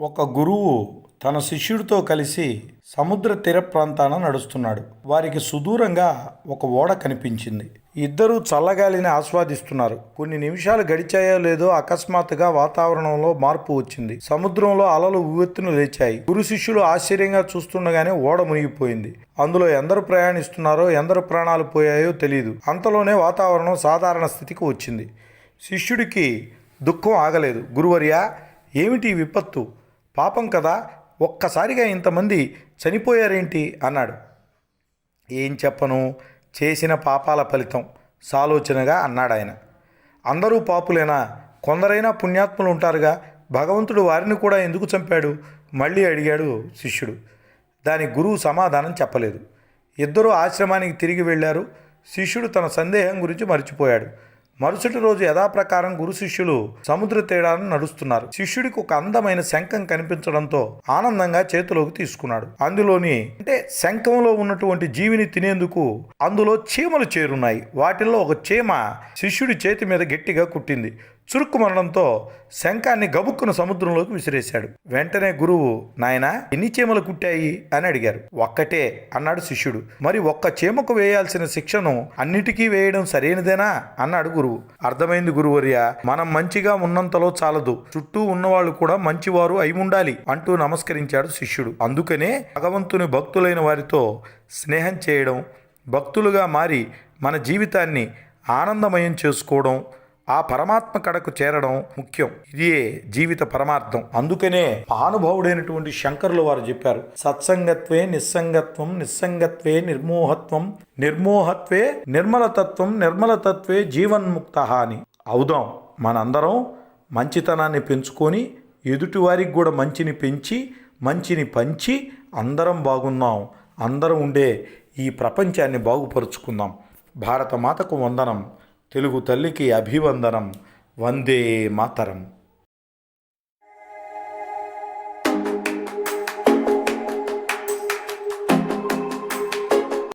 ఒక గురువు తన శిష్యుడితో కలిసి సముద్ర తీర ప్రాంతాన నడుస్తున్నాడు. వారికి సుదూరంగా ఒక ఓడ కనిపించింది. ఇద్దరూ చల్లగాలిని ఆస్వాదిస్తున్నారు. కొన్ని నిమిషాలు గడిచాయో లేదో అకస్మాత్తుగా వాతావరణంలో మార్పు వచ్చింది. సముద్రంలో అలలు ఉవ్వెత్తును లేచాయి. గురు శిష్యులు ఆశ్చర్యంగా చూస్తుండగానే ఓడ మునిగిపోయింది. అందులో ఎందరు ప్రయాణిస్తున్నారో ఎందరు ప్రాణాలు పోయాయో తెలియదు అంతలోనే వాతావరణం సాధారణ స్థితికి వచ్చింది. శిష్యుడికి దుఃఖం ఆగలేదు. గురువర్యా ఏమిటి విపత్తు? పాపం కదా ఒక్కసారిగా ఇంతమంది చనిపోయారేంటి? అన్నాడు. ఏం చెప్పను? చేసిన పాపాల ఫలితం సాలోచనగా అన్నాడు ఆయన. అందరూ పాపులేనా? కొందరైనా పుణ్యాత్ములు ఉంటారుగా? భగవంతుడు వారిని కూడా ఎందుకు చంపాడు? మళ్ళీ అడిగాడు శిష్యుడు. దాని గురువు సమాధానం చెప్పలేదు. ఇద్దరూ ఆశ్రమానికి తిరిగి వెళ్ళారు. శిష్యుడు తన సందేహం గురించి మర్చిపోయాడు. మరుసటి రోజు యథాప్రకారం గురు శిష్యులు సముద్ర తేడాను నడుస్తున్నారు. శిష్యుడికి ఒక అందమైన శంఖం కనిపించడంతో ఆనందంగా చేతిలోకి తీసుకున్నాడు. అందులోని అంటే శంఖంలో ఉన్నటువంటి జీవిని తినేందుకు అందులో చీమలు చేరున్నాయి. వాటిల్లో ఒక చీమ శిష్యుడి చేతి మీద గట్టిగా కుట్టింది. చురుక్కుమనడంతో శంఖాన్ని గబుక్కున సముద్రంలోకి విసిరేశాడు. వెంటనే గురువు నాయన ఎన్ని చీమలు కుట్టాయి? అని అడిగారు. ఒక్కటే అన్నాడు శిష్యుడు. మరి ఒక్క చీమకు వేయాల్సిన శిక్షను అన్నిటికీ వేయడం సరైనదేనా? అన్నాడు గురువు. అర్థమైంది గురువర్య మనం మంచిగా ఉన్నంతలో చాలదు. చుట్టూ ఉన్నవాళ్ళు కూడా మంచివారు అయి ఉండాలి అంటూ నమస్కరించాడు శిష్యుడు. అందుకనే భగవంతుని భక్తులైన వారితో స్నేహం చేయడం భక్తులుగా మారి మన జీవితాన్ని ఆనందమయం చేసుకోవడం ఆ పరమాత్మ కడకు చేరడం ముఖ్యం. ఇదే జీవిత పరమార్థం. అందుకనే మహానుభావుడైనటువంటి శంకరులు వారు చెప్పారు సత్సంగత్వే నిస్సంగత్వం నిస్సంగత్వే నిర్మోహత్వం నిర్మోహత్వే నిర్మలతత్వం నిర్మలతత్వే జీవన్ముక్త అని. అవుదాం మనందరం మంచితనాన్ని పెంచుకొని ఎదుటివారికి కూడా మంచిని పెంచి మంచిని పంచి అందరం బాగున్నాం. అందరం ఉండే ఈ ప్రపంచాన్ని బాగుపరుచుకుందాం. భారత మాతకు వందనం. తెలుగు తల్లికి అభివందనం వందే మాతరం.